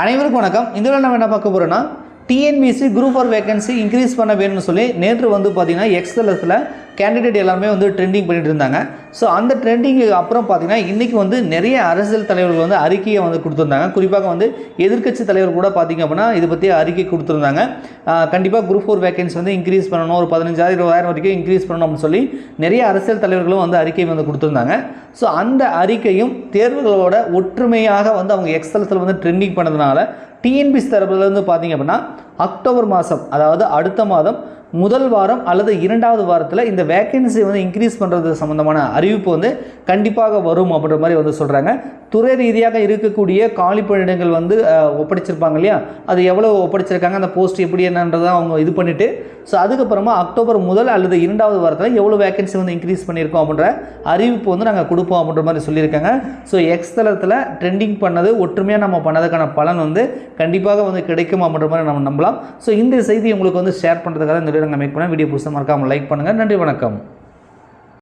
அனைவருக்கும் வணக்கம். இந்த நம்ம என்ன பார்க்க போகிறோன்னா TNPSC group four vacancy increase பண்ண வேணும்னு சொல்லி நேற்று வந்து பார்த்தீங்கன்னா எக்ஸலத்தில் கேண்டிடேட் எல்லாருமே வந்து ட்ரெண்டிங் பண்ணிட்டு இருந்தாங்க. ஸோ அந்த ட்ரெண்டிங்கு அப்புறம் பார்த்தீங்கன்னா இன்றைக்கி வந்து நிறைய அரசியல் தலைவர்கள் வந்து அறிக்கையை வந்து கொடுத்துருந்தாங்க. குறிப்பாக வந்து எதிர்க்கட்சி தலைவர் கூட பார்த்தீங்க அப்படின்னா இதை பற்றி அறிக்கை கொடுத்துருந்தாங்க. கண்டிப்பாக குரூப் ஃபோர் வேகன்சி வந்து இன்க்ரீஸ் பண்ணணும். ஒரு பதினஞ்சாயிரம் இருபதாயிரம் வரைக்கும் இன்க்ரீஸ் பண்ணணும் அப்படின்னு சொல்லி நிறைய அரசியல் தலைவர்களும் வந்து அறிக்கை வந்து கொடுத்துருந்தாங்க. ஸோ அந்த அறிக்கையும் தேர்வுகளோட ஒற்றுமையாக வந்து அவங்க எக்ஸலத்தில் வந்து ட்ரெண்டிங் பண்ணதுனால டிஎன்பிசி தரப்புலேருந்து பார்த்தீங்க அப்படின்னா அக்டோபர் மாதம் அதாவது அடுத்த மாதம் முதல் வாரம் அல்லது இரண்டாவது வாரத்தில் இந்த வேக்கன்சி வந்து இன்க்ரீஸ் பண்ணுறது சம்மந்தமான அறிவிப்பு வந்து கண்டிப்பாக வரும் அப்படின்ற மாதிரி வந்து சொல்கிறாங்க துறை ரீதியாக இருக்கக்கூடிய காலி பணியிடங்கள் வந்து ஒப்படைச்சிருப்பாங்க இல்லையா? அது எவ்வளோ ஒப்படைச்சிருக்காங்க அந்த போஸ்ட் எப்படி என்னன்றதை அவங்க இது பண்ணிவிட்டு ஸோ அதுக்கப்புறமா அக்டோபர் முதல் அல்லது இரண்டாவது வாரத்தில் எவ்வளோ வேக்கன்சி வந்து இன்க்ரீஸ் பண்ணியிருக்கோம் அப்படின்ற அறிவிப்பு வந்து நாங்கள் கொடுப்போம் அப்படின்ற மாதிரி சொல்லியிருக்காங்க. ஸோ எக்ஸ் தளத்தில் ட்ரெண்டிங் பண்ணது ஒற்றுமையாக நம்ம பண்ணதுக்கான பலன் வந்து கண்டிப்பாக வந்து கிடைக்கும் அப்படின்ற மாதிரி நம்ம நம்பலாம். ஸோ இந்த செய்தி உங்களுக்கு வந்து ஷேர் பண்ணுறதுக்காக இந்த வீடியோ நாங்கள் மேக் பண்ணேன் வீடியோ புதுசாக மறக்காமல் லைக் பண்ணுங்கள் நன்றி வணக்கம்.